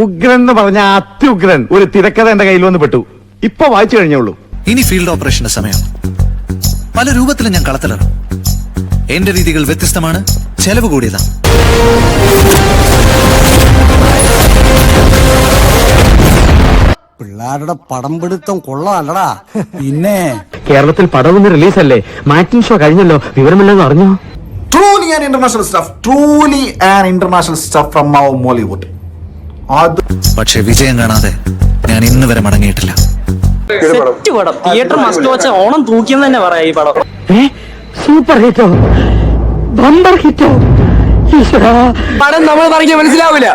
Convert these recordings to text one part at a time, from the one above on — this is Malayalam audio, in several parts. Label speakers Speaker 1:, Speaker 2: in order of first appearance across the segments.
Speaker 1: ഉഗ്രൻ എന്ന് പറഞ്ഞ അത്യുഗ്രൻ ഒരു തിരക്കഥ എന്റെ കയ്യിൽ വന്ന് പെട്ടു. ഇപ്പൊ വായിച്ചു കഴിഞ്ഞുള്ളൂ
Speaker 2: ഇനി ഫീൽഡ് ഓപ്പറേഷന്റെ സമയം. പല രൂപത്തിലും ഞാൻ കളത്തിലാണ് എന്റെ രീതികൾ വ്യത്യസ്തമാണ് ചെലവ് കൂടിയതാണ്.
Speaker 3: പിള്ളേരുടെ പടം പിടുത്തം കൊള്ളാല്ലടാ. പിന്നെ
Speaker 4: കേരളത്തിൽ പടവൊന്ന് റിലീസല്ലേ മാറ്റിംഗ് ഷോ കഴിഞ്ഞല്ലോ. വിവരമില്ലെന്ന് അറിഞ്ഞോ?
Speaker 5: Truly and international stuff truly and international stuff from our Mollywood
Speaker 2: പക്ഷെ വിജയം കാണാതെ ഞാൻ ഇന്ന് വരെ മടങ്ങിയിട്ടില്ല.
Speaker 6: സെറ്റ് പടം. തിയേറ്റർ മസ്റ്റ് വാച്ച് ഓണം തൂക്കിയെന്ന് തന്നെ പറയാം ഈ പടം.
Speaker 4: സൂപ്പർ ഹിറ്റോ? ബമ്പർ ഹിറ്റോ?
Speaker 7: പടം നമ്മൾ പറഞ്ഞ മനസ്സിലാവില്ല.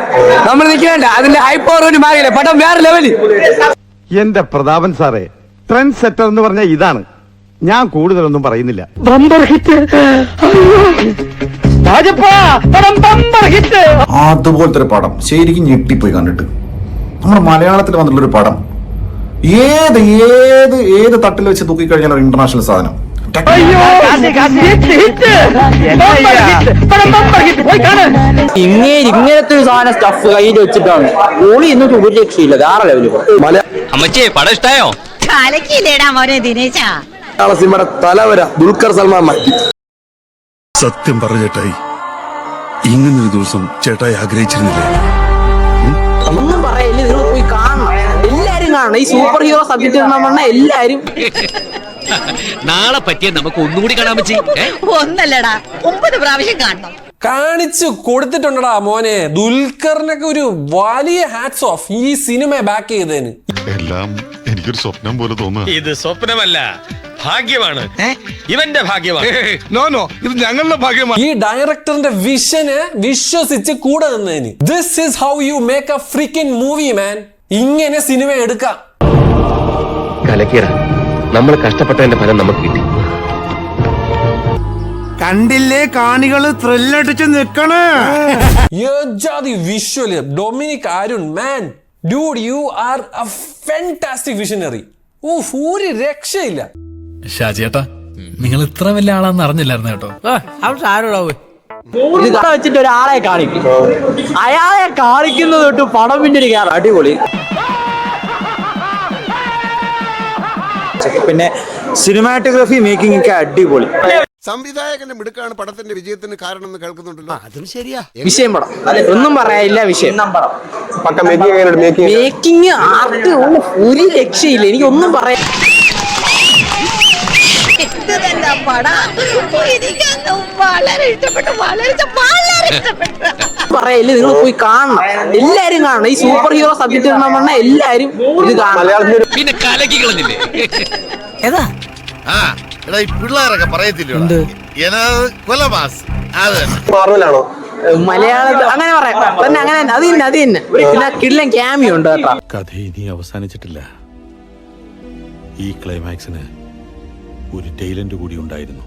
Speaker 7: നമ്മൾ നിൽക്കണ്ട. അതിന്റെ ഹൈപ്പ് ഒരു മാറിയില്ല പടം വേറെ ലെവൽ
Speaker 1: എന്റെ പ്രതാപൻ സാറേ ട്രെൻഡ് സെറ്റർ എന്ന് പറഞ്ഞ ഇതാണ്. ഞാൻ കൂടുതലൊന്നും പറയുന്നില്ല.
Speaker 4: Bumper hit.
Speaker 5: അതുപോലത്തെ ഒരു പടം ശരിക്കും ഞെട്ടിപ്പോയി കണ്ടിട്ട്. നമ്മുടെ മലയാളത്തിൽ വന്നിട്ടുള്ള ഒരു പടം. ഏത് ഏത് ഏത് തട്ടിൽ വെച്ച് തൂക്കിക്കഴിഞ്ഞാൽ ഒരു ഇന്റർനാഷണൽ സാധനം.
Speaker 6: ഇങ്ങനെ ഇങ്ങനത്തെ ഒരു സാധനം സ്റ്റഫ് കയ്യിൽ വെച്ചിട്ടാണ്. ഓളി എന്നിട്ട് ഒരു രക്ഷയില്ല വേറെ ലെവലിൽ
Speaker 8: അമ്മച്ചേ പടം ഇഷ്ടായോ?
Speaker 9: കലക്കില്ലേടാ മോനെ ദിനേശ.
Speaker 7: സിനിമയുടെ തലവര ദുൽഖർ സൽമാൻ മാറ്റി.
Speaker 10: സത്യം പറ ചേട്ടായി ഇങ്ങനൊരു ദിവസം ചേട്ടായി ആഗ്രഹിച്ചിരുന്നില്ലേ?
Speaker 6: ഒന്നും പറയല്ലേ നിങ്ങൾ പോയി കാണണം. എല്ലാരും കാണണം. ഈ സൂപ്പർ ഹീറോ സബ്ജക്ട് പറഞ്ഞ എല്ലാരും.
Speaker 8: നാളെ പറ്റിയ നമുക്ക് ഒന്നുകൂടി കാണാൻ പറ്റി
Speaker 9: ഒന്നല്ലടാ ഒമ്പത് പ്രാവശ്യം കാണണം.
Speaker 7: കാണിച്ചു കൊടുത്തിട്ടുണ്ടടാ മോനെ. ദുൽഖറിനൊക്കെ ഒരു വലിയ ഹാറ്റ്സ് ഓഫ് ഈ സിനിമ ബാക്ക് ചെയ്തതിന്.
Speaker 10: എല്ലാം എനിക്കൊരു സ്വപ്നം പോലെ തോന്നുന്നു
Speaker 8: ഇത് സ്വപ്നമല്ല. ഭാഗ്യമാണ്. ഇവന്റെ ഭാഗ്യമാണ്.
Speaker 10: നോ നോ ഇത് ഞങ്ങളുടെ ഭാഗ്യമാണ്
Speaker 7: ഈ ഡയറക്ടറിന്റെ വിഷന് വിശ്വസിച്ച് കൂടെ നിന്നതിന്. This is how you make a freakin movie man ഇങ്ങനെ സിനിമ എടുക്കാം.
Speaker 4: കലക്കീറ നമ്മൾ കഷ്ടപ്പെട്ടതിന്റെ ഫലം നമുക്ക് കിട്ടി.
Speaker 3: കണ്ടില്ലേ കാണികൾ ത്രില്ലടിച്ച് നിക്കണേ?
Speaker 7: യജാതി visual Dominic Arun man dude you are a fantastic visionary ഓ ഒരു രക്ഷയില്ല.
Speaker 11: ഷാജിയേട്ടാ നിങ്ങൾ ഇത്ര വലിയ ആളാന്ന് അറിഞ്ഞില്ലായിരുന്നു കേട്ടോ.
Speaker 6: വെച്ചിട്ട് ഒരാളെ കാണിക്കും. അയാളെ കാണിക്കുന്നത് തൊട്ട് പടം പിന്നെ ഒരു കേരളം അടിപൊളി. പിന്നെ സിനിമാറ്റോഗ്രഫി മേക്കിംഗ് ഒക്കെ അടിപൊളി.
Speaker 10: സംവിധായകന്റെ മിടുക്കാണ് പടത്തിന്റെ വിജയത്തിന് കാരണം എന്ന് കേൾക്കുന്നുണ്ടല്ലോ. അതും ശരിയാ.
Speaker 6: വിഷയം പടം. ഒന്നും പറയാനില്ല വിഷയം. മേക്കിംഗ് ആർട്ട് ഒരു രക്ഷയില്ല. എനിക്കൊന്നും പറയാൻ
Speaker 9: വളരെ ഇഷ്ടപ്പെട്ടു വളരെ ഇഷ്ട- വളരെ ഇഷ്ടപ്പെട്ടു.
Speaker 6: പറയില്ല നിങ്ങൾ പോയി കാണണം. എല്ലാരും കാണണം. ഈ സൂപ്പർ ഹീറോ സബ്ജക്ട് പറഞ്ഞ എല്ലാരും ഇത് കാണണം.
Speaker 8: പിന്നെ കലക്കി കളഞ്ഞില്ലേ?
Speaker 10: ആ എടാ ഈ പിള്ളേരൊക്കെ പറയത്തില്ല? കൊലമാസ് അത്
Speaker 6: മലയാളത്തിൽ അങ്ങനെ പറയാം. തന്നെ അങ്ങനെ. അത് തന്നെ അത് തന്നെ. പിന്നെ കിടിലൻ ക്യാമിയോ ഉണ്ട് കേട്ടോ.
Speaker 10: കഥ ഇനി അവസാനിച്ചിട്ടില്ല. ഈ ക്ലൈമാക്സിന് ഒരു ടൈലന്റ് കൂടി ഉണ്ടായിരുന്നു.